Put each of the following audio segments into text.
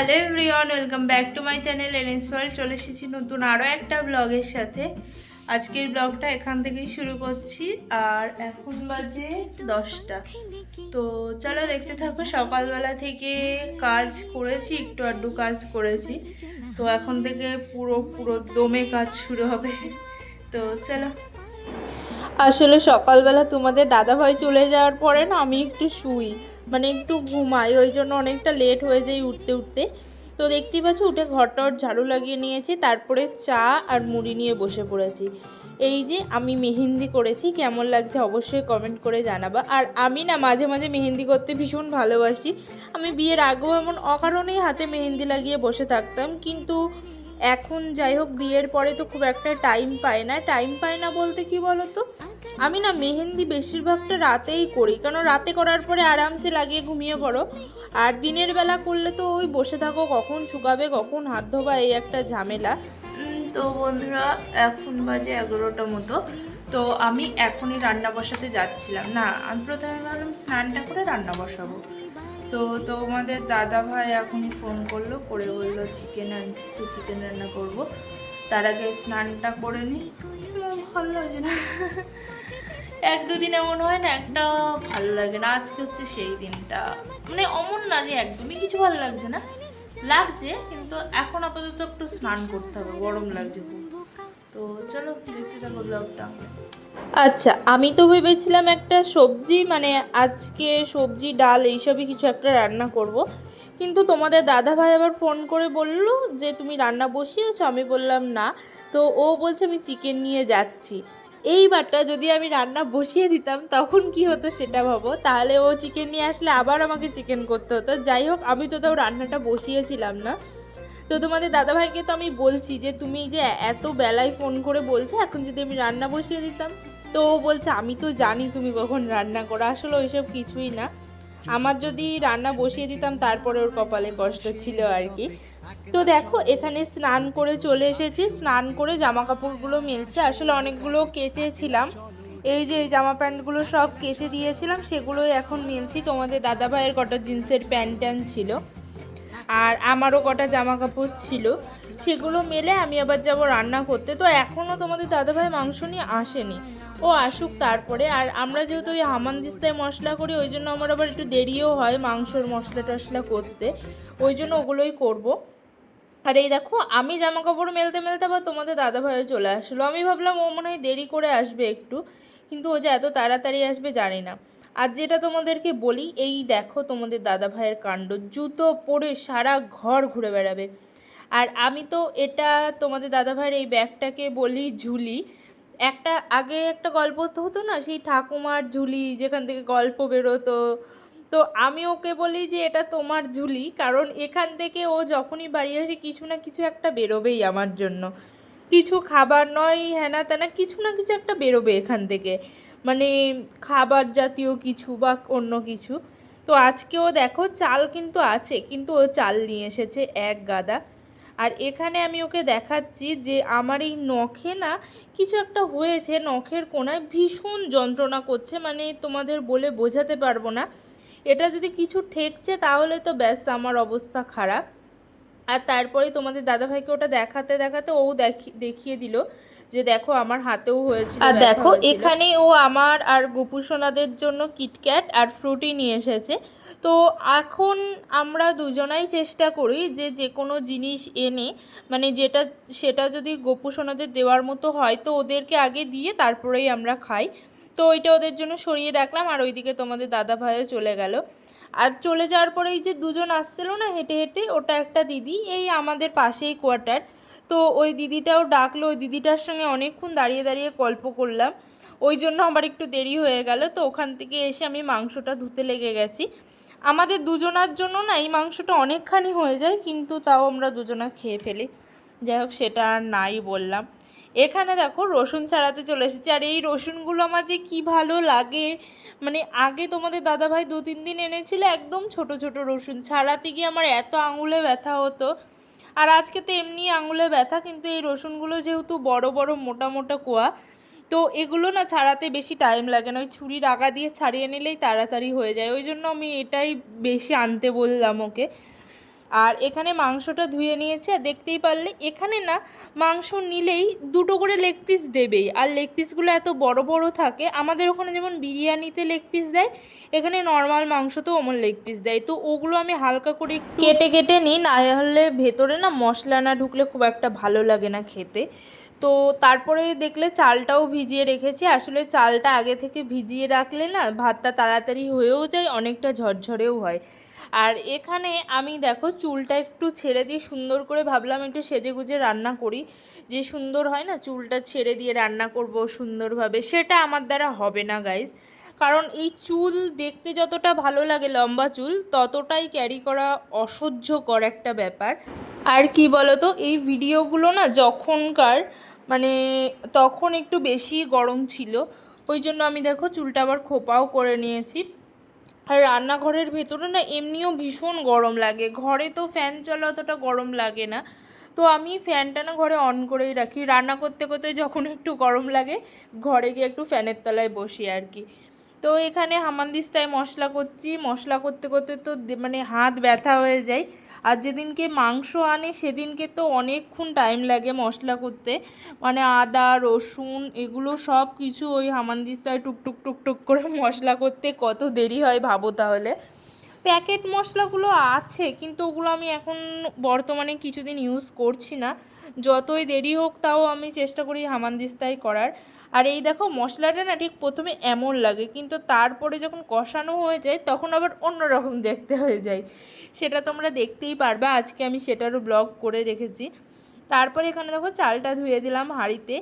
Hello everyone welcome back to my channel NS world চলে এসেছি নতুন আরও একটা ব্লগের সাথে। আজকের ব্লগটা এখান থেকেই শুরু করছি, আর এখন বাজে দশটা। তো চলো দেখতে থাকো, সকালবেলা থেকে কাজ করেছি, একটু আড্ডু কাজ করেছি। তো এখন থেকে পুরো পুরো দমে কাজ শুরু হবে। তো চলো। আসলে সকালবেলা তোমাদের দাদাভাই চলে যাওয়ার পরে না, আমি একটু শুই। মানে একটু ঘুমাই ওই জন্য অনেকটা লেট হয়ে যায় উঠতে উঠতে। তো দেখতেই পাচ্ছ, উঠে ঘরটর ঝাড়ু লাগিয়ে নিয়েছি, তারপরে চা আর মুড়ি নিয়ে বসে পড়েছি। এই যে আমি মেহেন্দি করেছি, কেমন লাগছে অবশ্যই কমেন্ট করে জানাবা। আর আমি না মাঝে মাঝে মেহেন্দি করতে ভীষণ ভালোবাসি। আমি বিয়ের আগেও এমন অকারণেই হাতে মেহেন্দি লাগিয়ে বসে থাকতাম, কিন্তু এখন যাই হোক, বিয়ের পরে তো খুব একটা টাইম পায় না। টাইম পায় না বলতে কি বলো তো আমি না মেহেন্দি বেশিরভাগটা রাতেই করি। কারণ রাতে করার পরে আরামসে লাগিয়ে ঘুমিয়ে পড়ো। আর দিনের বেলা করলে তো ওই বসে থাকো, কখন শুকাবে, কখন হাত ধোবা, এই একটা ঝামেলা। তো বন্ধুরা, এখন বাজে এগারোটা মতো। তো আমি এখনই রান্না বসাতে যাচ্ছিলাম। না, আমি প্রথমে ভাবলাম স্নানটা করে রান্না বসাবো। তো তোমাদের দাদা ভাই এখনই ফোন করল, করে বলল চিকেন আনছি, তো চিকেন রান্না করব। তার আগে স্নানটা করে নিই ভালো লাগে না। এক দুদিন এমন হয় না, একটা ভালো লাগে না। আজকে হচ্ছে সেই দিনটা। মানে অমন না যে একদমই কিছু ভালো লাগছে না। লাগছে, কিন্তু এখন আপাতত একটু স্নান করতে হবে, গরম লাগছে খুব। তো চলো দেখতে থাকো ব্লগটা আচ্ছা আমি তো ভেবেছিলাম একটা সবজি মানে আজকে সবজি, ডাল এইসবই কিছু একটা রান্না করব। কিন্তু তোমাদের দাদা ভাই আবার ফোন করে বলল যে, তুমি রান্না বসিয়েছো? আমি বললাম, না। তো ও বলছে, আমি চিকেন নিয়ে যাচ্ছি। এইবারটা যদি আমি রান্না বসিয়ে দিতাম, তখন কি হতো সেটা ভাবো। তাহলে ও চিকেন নিয়ে আসলে আবার আমাকে চিকেন করতে হতো। যাই হোক, আমি তো তাও রান্নাটা বসিয়েছিলাম না। তো তোমাদের দাদাভাইকে তো আমি বলছি যে, তুমি যে এত বেলায় ফোন করে বলছো, এখন যদি আমি রান্না বসিয়ে দিতাম? তো বলছে, আমি তো জানি তুমি কখন রান্না করো, আসলে ওইসব কিছুই না। আমার যদি রান্না বসিয়ে দিতাম, তারপরে ওর কপালে কষ্ট ছিল আর কি। তো দেখো, এখানে স্নান করে চলে এসেছি। স্নান করে জামা কাপড়গুলো মিলছে। আসলে অনেকগুলো কেচেছিলাম। এই যে, এই জামা প্যান্টগুলো সব কেচে দিয়েছিলাম, সেগুলোই এখন মিলছি। তোমাদের দাদা ভাইয়ের কটা জিন্সের প্যান্ট ছিল। আর আমারও কটা জামা কাপড় ছিল, সেগুলো মেলে আমি আবার যাব রান্না করতে। তো এখনও তোমাদের দাদাভাই মাংস নিয়ে আসেনি। ও আসুক তারপরে। আর আমরা যেহেতু ওই হামানদিস্তায় মশলা করি, ওই জন্য আমার আবার একটু দেরিও হয় মাংসর মশলা টশলা করতে। ওই জন্য ওগুলোই করব। আর এই দেখো, আমি জামা কাপড় মেলতে মেলতে আবার তোমাদের দাদাভাইও চলে আসলো। আমি ভাবলাম ও মনে হয় দেরি করে আসবে একটু, কিন্তু ও যে এত তাড়াতাড়ি আসবে জানি না। আর যেটা তোমাদেরকে বলি, এই দেখো তোমাদের দাদা ভাইয়ের কাণ্ড। জুতো পরে সারা ঘর ঘুরে বেড়াবে। আর আমি তো এটা তোমাদের দাদা ভাইয়ের এই ব্যাগটাকে বলি ঝুলি। একটা, আগে একটা গল্প তো হতো না, সেই ঠাকুমার ঝুলি যেখান থেকে গল্প বেরোতো। তো আমি ওকে বলি যে, এটা তোমার ঝুলি। কারণ এখান থেকে ও যখনই বাড়ি আসে, কিছু না কিছু একটা বেরোবেই আমার জন্য। কিছু খাবার নয় হ্যানা ত্যানা কিছু না কিছু একটা বেরোবে এখান থেকে। মানে খাবার জাতীয় কিছু বা অন্য কিছু। তো আজকেও দেখো চাল কিন্তু আছে, কিন্তু ও চাল নিয়ে এসেছে এক গাদা। আর এখানে আমি ওকে দেখাচ্ছি যে আমার এই নখে না কিছু একটা হয়েছে, নখের কোনায় ভীষণ যন্ত্রণা করছে মানে তোমাদের বলে বোঝাতে পারব না। এটা যদি কিছু ঠেকছে তাহলে তো ব্যাস আমার অবস্থা খারাপ। আর তারপরে তোমাদের দাদাভাইকে ওটা দেখাতে দেখাতে ও দেখি, দেখিয়ে দিল যে দেখো আমার হাতেও হয়েছিল আর দেখো এখানে ও আমার আর গোপুসোনাদের জন্য কিটক্যাট আর ফ্রুটি নিয়ে এসেছে। তো এখন আমরা দুজনাই চেষ্টা করি যে যে কোনো জিনিস এনে মানে যেটা সেটা যদি গোপুসোনাদের দেওয়ার মতো হয় তো ওদেরকে আগে দিয়ে তারপরেই আমরা খাই। তো ওইটা ওদের জন্য সরিয়ে রাখলাম আর ওইদিকে তোমাদের দাদা ভাইও চলে গেল। আর চলে যাওয়ার পরে এই যে দুজন আসছিল না হেঁটে হেঁটে, ওটা একটা দিদি, এই আমাদের পাশেই কোয়ার্টার তো ওই দিদিটাও ডাকলো, ওই দিদিটার সঙ্গে অনেকক্ষণ দাঁড়িয়ে দাঁড়িয়ে গল্প করলাম। ওই জন্য আমার একটু দেরি হয়ে গেল, তো ওখান থেকে এসে আমি মাংসটা ধুতে লেগে গেছি। আমাদের দুজনার জন্য না এই মাংসটা অনেকখানি হয়ে যায়, কিন্তু তাও আমরা দুজনা খেয়ে ফেলি। যাই হোক, সেটা আর নাই বললাম। এখানে দেখো রসুন ছাড়াতে চলে এসেছি। আর এই রসুনগুলো আমার যে কী ভালো লাগে। মানে আগে তোমাদের দাদাভাই দু তিন দিন এনেছিল একদম ছোট ছোট রসুন। ছাড়াতে গিয়ে আমার এত আঙুলে ব্যথা হতো। আর আজকে তো এমনি আঙুলে ব্যথা, কিন্তু এই রসুনগুলো যেহেতু বড় বড়, মোটা মোটা কোয়া, তো এগুলো না ছাড়াতে বেশি টাইম লাগে না। ওই ছুরির আগা দিয়ে ছাড়িয়ে নিলেই তাড়াতাড়ি হয়ে যায়। ওই জন্য আমি এটাই বেশি আনতে বললাম ওকে। আর এখানে মাংসটা ধুয়ে নিয়েছে, আর দেখতেই পারলে এখানে না মাংস নিলেই দুটো করে লেগ পিস দেবেই। আর লেগ পিসগুলো এত বড় বড় থাকে, আমাদের ওখানে যেমন বিরিয়ানিতে লেগ পিস দেয়, এখানে নর্মাল মাংসতেও অমন লেগ পিস দেয়। তো ওগুলো আমি হালকা করে কেটে কেটে নিই না হলে ভেতরে না মশলা না ঢুকলে খুব একটা ভালো লাগে না খেতে। তো তারপরে দেখলে চালটাও ভিজিয়ে রেখেছি, আসলে চালটা আগে থেকে ভিজিয়ে রাখলে না ভাতটা তাড়াতাড়ি হয়েও যায়, অনেকটা ঝরঝরেও হয়। আর এখানে আমি দেখো চুলটা একটু ছেড়ে দিয়ে সুন্দর করে ভাবলাম একটু সেজে গুজে রান্না করি। যে সুন্দর হয় না, চুলটা ছেড়ে দিয়ে রান্না করব সুন্দরভাবে, সেটা আমার দ্বারা হবে না গাইজ কারণ এই চুল দেখতে যতটা ভালো লাগে লম্বা চুল, ততটাই ক্যারি করা অসহ্যকর একটা ব্যাপার। আর কি বলতো, এই ভিডিওগুলো না যখনকার মানে তখন একটু বেশি গরম ছিল, ওই জন্য আমি দেখো চুলটা আবার খোপাও করে নিয়েছি। আর রান্নাঘরের ভেতরে না এমনিও ভীষণ গরম লাগে। ঘরে তো ফ্যান চলে অতটা গরম লাগে না। তো আমি ফ্যানটা না ঘরে অন করেই রাখি। রান্না করতে করতে যখন একটু গরম লাগে, ঘরে গিয়ে একটু ফ্যানের তলায় বসি আর কি। তো এখানে হামানদিস্তায় মশলা করছি। মশলা করতে করতে তো মানে হাত ব্যথা হয়ে যায়। আর যেদিনকে মাংস আনে, সেদিনকে তো অনেকক্ষণ টাইম লাগে মশলা করতে। মানে আদা, রসুন এগুলো সব কিছু ওই হামানদিস্তায় টুকটুক টুকটুক করে মশলা করতে কত দেরি হয় ভাবো তাহলে। প্যাকেট মশলাগুলো আছে, কিন্তু ওগুলো আমি এখন বর্তমানে কিছুদিন ইউজ করছি না। যতই দেরি হোক তাও আমি চেষ্টা করি হামানদিস্তাই করার। আর এই দেখো, মশলাটা না ঠিক প্রথমে এমন লাগে, কিন্তু তারপরে যখন কষানো হয়ে যায়, তখন আবার অন্যরকম দেখতে হয়ে যায়। সেটা তোমরা দেখতেই পারবে, আজকে আমি সেটারও ব্লগ করে রেখেছি। তারপরে এখানে দেখো, চালটা ধুয়ে দিলাম হাঁড়িতে।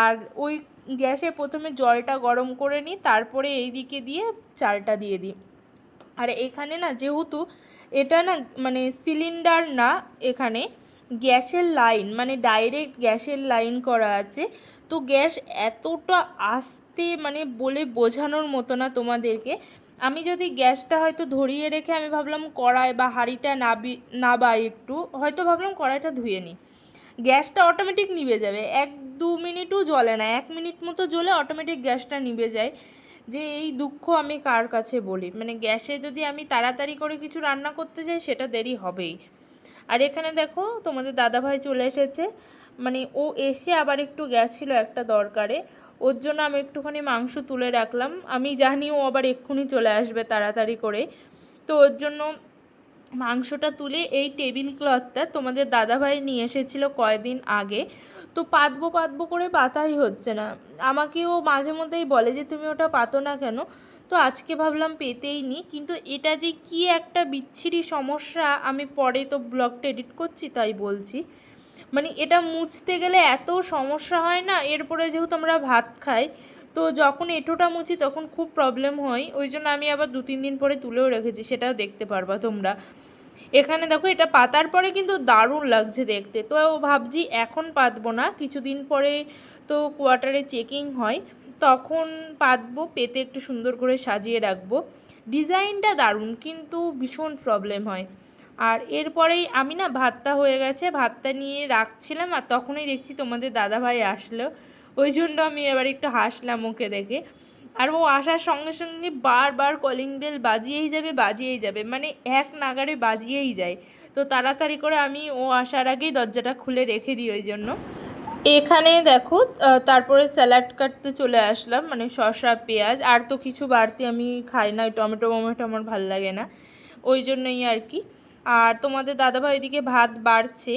আর ওই গ্যাসে প্রথমে জলটা গরম করে নিই, তারপরে এই দিকে দিয়ে চালটা দিয়ে দিই। আর এখানে না যেহেতু এটা না মানে সিলিন্ডার না, এখানে গ্যাসের লাইন মানে ডাইরেক্ট গ্যাসের লাইন করা আছে। তো গ্যাস এতটা আস্তে মানে বলে বোঝানোর মতো না তোমাদেরকে। আমি যদি গ্যাসটা হয়তো ধরিয়ে রেখে আমি ভাবলাম কড়াই বা হাঁড়িটা নাবি, নাবাই একটু, হয়তো ভাবলাম কড়াইটা ধুয়ে নিই। গ্যাসটা অটোমেটিক নিভে যাবে। এক দু মিনিটও জ্বলে না, এক মিনিট মতো জ্বলে অটোমেটিক গ্যাসটা নিভে যায়। যে এই দুঃখ আমি কার কাছে বলি? মানে গ্যাসে যদি আমি তাড়াতাড়ি করে কিছু রান্না করতে যাই, সেটা দেরি হবেই। আর এখানে দেখো, তোমাদের দাদাভাই চলে এসেছে। মানে ও এসে আবার একটু গেছিল একটা দরকারে। ওর জন্য আমি একটুখানি মাংস তুলে রাখলাম। আমি জানি ও আবার এক্ষুনি চলে আসবে তাড়াতাড়ি করে। তো ওর জন্য মাংসটা তুলে এই টেবিল ক্লথটা তোমাদের দাদাভাই নিয়ে এসেছিল কয়দিন আগে। তো পাতবো পাতবো করে পাতাই হচ্ছে না। আমাকেও মাঝে মধ্যেই বলে যে, তুমি ওটা পাতো না কেন? তো আজকে ভাবলাম পেতেই নি। কিন্তু এটা যে কি একটা বিচ্ছিরি সমস্যা, আমি পরে তো ব্লগটা এডিট করছি, তাই বলছি। মানে এটা মুছতে গেলে এত সমস্যা হয় না, এরপরে যেহেতু আমরা ভাত খাই, তো যখন এঁঠোটা মুছি তখন খুব প্রবলেম হয়। ওই জন্য আমি আবার দু তিন দিন পরে তুলেও রেখেছি, সেটাও দেখতে পারবা তোমরা। এখানে দেখো এটা পাতার পরে কিন্তু দারুণ লাগছে দেখতে। তো ভাবছি এখন পাতবো না, কিছুদিন পরে তো কোয়ার্টারে চেকিং হয়। তখন পাতবো, পেতে একটু সুন্দর করে সাজিয়ে রাখব। ডিজাইনটা দারুণ, কিন্তু ভীষণ প্রবলেম হয়। আর এরপরেই আমি না ভাতটা হয়ে গেছে, ভাতটা নিয়ে রাখছিলাম আর তখনই দেখছি তোমাদের দাদাভাই আসলো। ওই জন্য আমি এবার একটু হাসলাম ওকে দেখে। আর ও আসার সঙ্গে সঙ্গে বারবার কলিং বেল বাজিয়েই যাবে বাজিয়েই যাবে। মানে এক নাগারে বাজিয়েই যায়। তো তাড়াতাড়ি করে আমি ও আসার আগেই দরজাটা খুলে রেখে দিই ওই জন্য। এখানে দেখো তারপরে স্যালাড কাটতে চলে আসলাম মানে শসা, পেঁয়াজ, আর তো কিছু বাড়তি আমি খাই না টমেটো মমেটো আমার ভালো লাগে না। ওই জন্যই আর কি। আর তোমাদের দাদাভাই ওইদিকে ভাত বাড়ছে।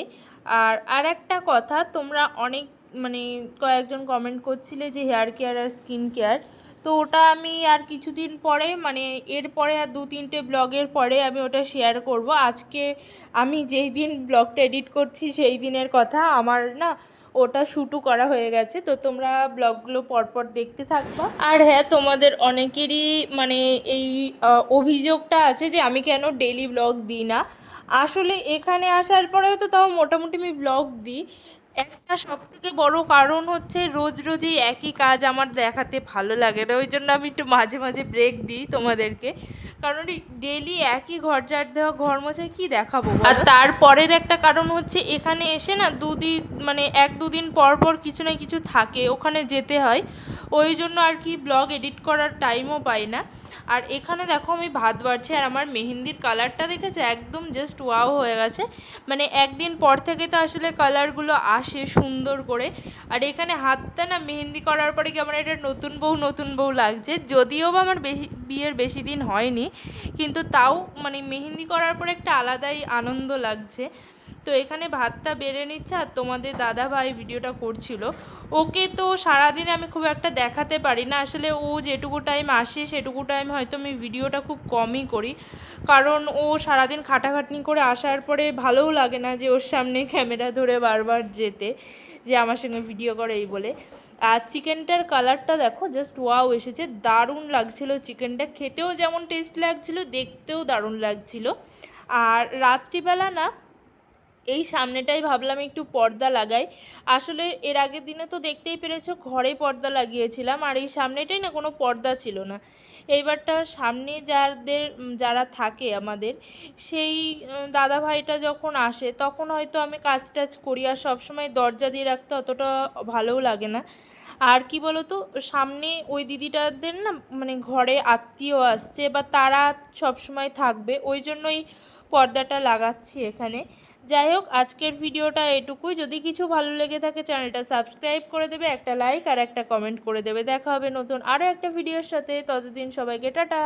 আর আর একটা কথা, তোমরা অনেক মানে কয়েকজন কমেন্ট করছিলে যে হেয়ার কেয়ার আর স্কিন কেয়ার তো ওটা আমি আর কিছুদিন পরে মানে এরপরে আর দু তিনটে ব্লগের পরে আমি ওটা শেয়ার করব। আজকে আমি যেই দিন ব্লগটা এডিট করছি সেই দিনের কথা, আমার না ওটা শ্যুটও করা হয়ে গেছে। তো তোমরা ব্লগগুলো পরপর দেখতে থাকবা। আর হ্যাঁ তোমাদের অনেকেরই মানে এই অভিযোগটা আছে যে আমি কেন ডেলি ব্লগ দিই না। আসলে এখানে আসার পরেও তো তাও মোটামুটি আমি ব্লগ দিই। একটা সব থেকে বড় কারণ হচ্ছে রোজ রোজই একই কাজ আমার দেখাতে ভালো লাগে না। ওই জন্য আমি একটু মাঝে মাঝে ব্রেক দিই তোমাদেরকে। কারণ ডেলি একই ঘর ঝাড় দেওয়া ঘর মোছায় কী দেখাবো আর তারপরের একটা কারণ হচ্ছে এখানে এসে না দুদিন মানে এক দুদিন পর পর কিছু না কিছু থাকে, ওখানে যেতে হয়। ওই জন্য আর কি ব্লগ এডিট করার টাইমও পাই না। আর এখানে দেখো আমি ভাত বাড়ছি আর আমার মেহেন্দির কালারটা দেখেছে? একদম জাস্ট ওয়াও হয়ে গেছে। মানে একদিন পর থেকে তো আসলে কালারগুলো আসে সুন্দর করে। আর এখানে হাতটা না মেহেন্দি করার পরে কি আমার এটা নতুন বউ নতুন বউ লাগছে। যদিও বা আমার বেশি, বিয়ের বেশি দিন হয়নি, কিন্তু তাও মানে মেহেন্দি করার পরে একটা আলাদাই আনন্দ লাগছে। তো এখানে ভাতটা বেড়ে নিচ্ছে আর তোমাদের দাদা ভাই ভিডিওটা করছিল। ওকে তো সারাদিন আমি খুব একটা দেখাতে পারি না। আসলে ও যেটুকু টাইম আসে, সেটুকু টাইম হয়তো আমি ভিডিওটা খুব কমই করি। কারণ ও সারাদিন খাটাখাটনি করে আসার পরে ভালোও লাগে না যে ওর সামনে ক্যামেরা ধরে বারবার যেতে, যে আমার সঙ্গে ভিডিও করে এই বলে। আর চিকেনটার কালারটা দেখো জাস্ট ওয়াও এসেছে। দারুণ লাগছিল চিকেনটা খেতেও যেমন টেস্ট লাগছিল, দেখতেও দারুণ লাগছিল। আর রাত্রিবেলা না এই সামনেটাই ভাবলাম একটু পর্দা লাগাই। আসলে এর আগের দিনে তো দেখতেই পেরেছ ঘরে পর্দা লাগিয়েছিলাম আর এই সামনেটাই না কোনো পর্দা ছিল না। এইবারটা সামনে যাদের যারা থাকে আমাদের, সেই দাদা ভাইটা যখন আসে, তখন হয়তো আমি কাজ টাজ করি আর সবসময় দরজা দিয়ে রাখতে অতটা ভালোও লাগে না। আর কি বলতো, সামনে ওই দিদিটাদের না মানে ঘরে আত্মীয় আসছে বা তারা সবসময় থাকবে, ওই জন্যই পর্দাটা লাগাচ্ছি এখানে। যাই হোক, আজকের ভিডিওটা এটুকুই। যদি কিছু ভালো লেগে থাকে, চ্যানেলটা সাবস্ক্রাইব করে দেবে, একটা লাইক আর একটা কমেন্ট করে দেবে। দেখা হবে নতুন আরও একটা ভিডিওর সাথে। ততদিন সবাইকে টাটা।